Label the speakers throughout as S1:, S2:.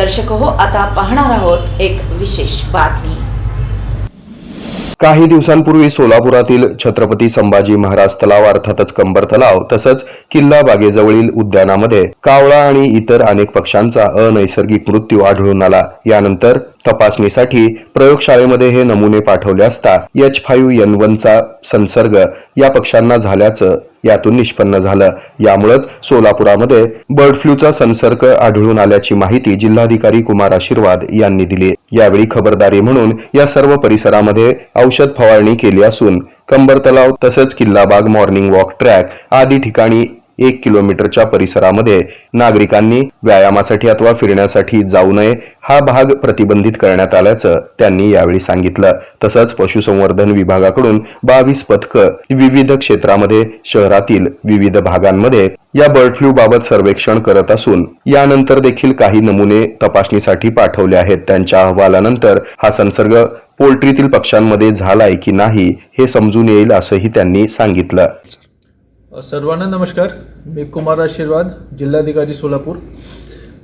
S1: दर्शक हो आता पाहणार आहोत एक विशेष बातमी.
S2: काही दिवसांपूर्वी सोलापुरातील छत्रपती संभाजी महाराज तलाव अर्थातच कंबर तलाव तसंच किल्ला बागेजवळील उद्यानामध्ये कावळा आणि इतर अनेक पक्ष्यांचा अनैसर्गिक मृत्यू आढळून आला. यानंतर तपासणीसाठी प्रयोगशाळेमध्ये हे नमुने पाठवले असता एच फाईव्ह एन वनचा संसर्ग या पक्ष्यांना झाल्याचं यातून निष्पन्न झालं. यामुळेच सोलापुरामध्ये बर्ड फ्लूचा संसर्ग आढळून आल्याची माहिती जिल्हाधिकारी कुमार आशीर्वाद यांनी दिली. यावेळी खबरदारी म्हणून या सर्व परिसरामध्ये औषध फवारणी केली असून कंबर तलाव तसंच किल्लाबाग मॉर्निंग वॉक ट्रॅक आदी ठिकाणी एक किलोमीटरच्या परिसरामध्ये नागरिकांनी व्यायामासाठी अथवा फिरण्यासाठी जाऊ नये हा भाग प्रतिबंधित करण्यात आल्याचं त्यांनी यावेळी सांगितलं. तसंच पशुसंवर्धन विभागाकडून बावीस पथकं विविध क्षेत्रामध्ये शहरातील विविध भागांमध्ये या बर्ड फ्लू बाबत सर्वेक्षण करत असून यानंतर देखील काही नमुने तपासणीसाठी पाठवले आहेत. त्यांच्या अहवालानंतर हा संसर्ग पोल्ट्रीतील पक्ष्यांमध्ये झालाय की नाही हे समजून येईल असंही त्यांनी सांगितलं.
S3: सर्वांना नमस्कार. मी कुमार आशीर्वाद जिल्हाधिकारी सोलापूर.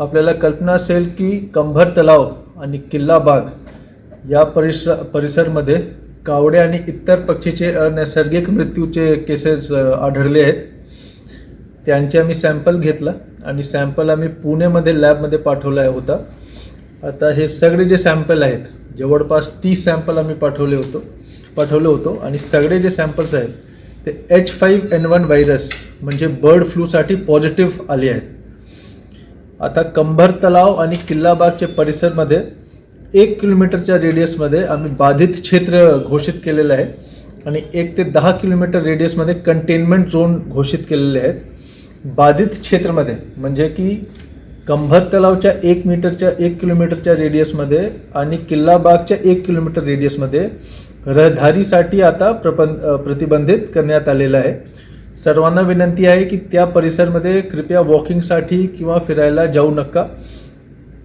S3: आपल्याला कल्पना असेल की कंभर तलाव आणि किल्ला बाग या परिसर परिसरमध्ये कावडे आणि इतर पक्षीचे अनैसर्गिक मृत्यूचे केसेस आढळले आहेत. त्यांचे आम्ही सॅम्पल घेतला आणि सॅम्पल आम्ही पुणेमध्ये लॅबमध्ये पाठवला होता. आता हे सगळे जे सॅम्पल आहेत जवळपास तीस सॅम्पल आम्ही पाठवले होतो पाठवलं होतो आणि सगळे जे सॅम्पल्स आहेत ते H five N one virus म्हणजे बर्ड फ्लूसाठी पॉझिटिव्ह आले आहेत. आता कंभर तलाव आणि किल्लाबागच्या परिसरमध्ये एक किलोमीटरच्या रेडियसमध्ये आम्ही बाधित क्षेत्र घोषित केलेलं आहे आणि एक ते दहा किलोमीटर रेडियसमध्ये कंटेनमेंट झोन घोषित केलेले आहेत. बाधित क्षेत्रामध्ये म्हणजे की कंभर तलावच्या एक मीटरच्या एक किलोमीटरच्या रेडियसमध्ये आणि किल्लाबागच्या एक किलोमीटर रेडियसमध्ये रहदारीसाठी आता प्रपं प्रतिबंधित करण्यात आलेलं आहे. सर्वांना विनंती आहे की त्या परिसरमध्ये कृपया वॉकिंगसाठी किंवा फिरायला जाऊ नका.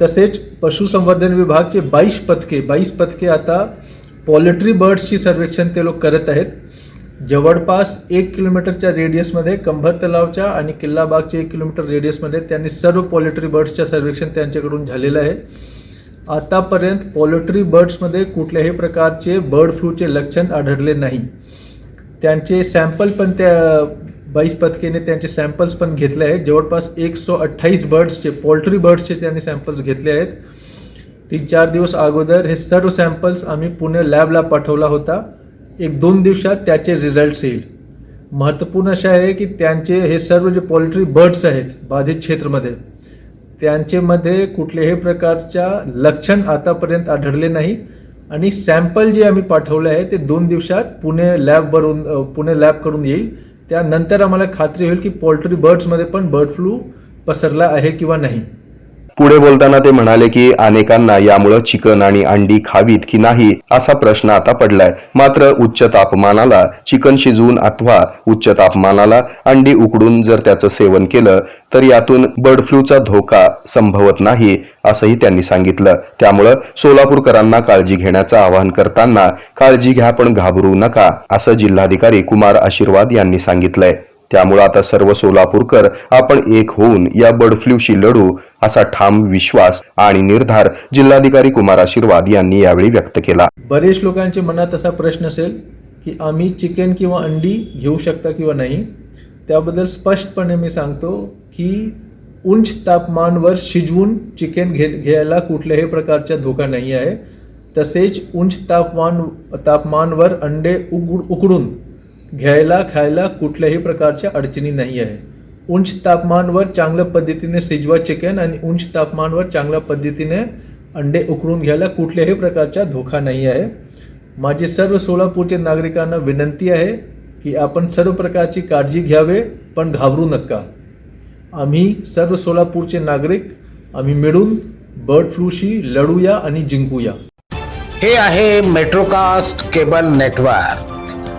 S3: तसेच पशुसंवर्धन विभागचे बाईस पथके बाईस पथके आता पॉलिट्री बर्ड्सची सर्वेक्षण ते लोक करत आहेत. जवळपास एक किलोमीटरच्या रेडियसमध्ये कंभर तलावच्या आणि किल्लाबागच्या एक किलोमीटर रेडियसमध्ये त्यांनी सर्व पॉलिट्री बर्ड्सच्या सर्वेक्षण त्यांच्याकडून झालेलं आहे. आतापर्यंत पॉल्ट्री बर्ड्समध्ये कुठल्याही प्रकारचे बर्ड फ्लूचे लक्षण आढळले नाही. त्यांचे सॅम्पल पण त्या बाईस पथकेने त्यांचे सॅम्पल्स पण घेतले आहेत. जवळपास एक सो अठ्ठावीस बर्ड्सचे पोल्ट्री बर्ड्सचे त्यांनी सॅम्पल्स घेतले आहेत. तीन चार दिवस अगोदर हे सर्व सॅम्पल्स आम्ही पुणे लॅबला पाठवला होता. एक दोन दिवसात त्याचे रिझल्ट्स येईल. महत्त्वपूर्ण असे आहे की त्यांचे हे सर्व जे पोल्ट्री बर्ड्स आहेत बाधित क्षेत्रामध्ये त्यांचेमध्ये कुठल्याही प्रकारच्या लक्षण आतापर्यंत आढळले नाही. आणि सॅम्पल जे आम्ही पाठवले आहे ते दोन दिवसात पुणे लॅबवरून पुणे लॅबकडून येईल. त्यानंतर आम्हाला खात्री होईल की पोल्ट्री बर्ड्समध्ये पण बर्ड फ्लू पसरला आहे किंवा नाही.
S2: पुढे बोलताना ते म्हणाले की अनेकांना यामुळं चिकन आणि अंडी खावीत की नाही असा प्रश्न आता पडलाय. मात्र उच्च तापमानाला चिकन शिजवून अथवा उच्च तापमानाला अंडी उकडून जर त्याचं सेवन केलं तर यातून बर्ड फ्लूचा धोका संभवत नाही असंही त्यांनी सांगितलं. त्यामुळं सोलापूरकरांना काळजी घेण्याचं आवाहन करताना काळजी घ्या पण घाबरू नका असं जिल्हाधिकारी कुमार आशीर्वाद यांनी सांगितलंय. त्यामुळे आता सर्व सोलापूरकर आपण एक होऊन या बर्ड फ्लूशी लढू असा ठाम विश्वास आणि निर्धार जिल्हाधिकारी कुमार आशीर्वाद यांनी यावेळी व्यक्त केला.
S3: बरेच लोकांच्या मनात असा प्रश्न असेल की आम्ही चिकन किंवा अंडी घेऊ शकता किंवा नाही? त्याबद्दल स्पष्टपणे मी सांगतो की उंच तापमानवर शिजवून चिकन घे घ्यायला कुठल्याही प्रकारचा धोका नाही आहे. तसेच उंच तापमान तापमानवर अंडे उघड उकडून घ्यायला खायला कुठल्याही प्रकारच्या अडचणी नाही आहे. उंच तापमानवर चांगल्या पद्धतीने शिजवा चिकन आणि उंच तापमानवर चांगल्या पद्धतीने अंडे उकळून घ्यायला कुठल्याही प्रकारचा धोका नाही आहे. माझी सर्व सोलापूरच्या नागरिकांना विनंती आहे की आपण सर्व प्रकारची काळजी घ्यावे पण घाबरू नका. आम्ही सर्व सोलापूरचे नागरिक आम्ही मिळून बर्ड फ्लूशी लढूया आणि जिंकूया.
S4: हे आहे मेट्रोकास्ट केबल नेटवर्क.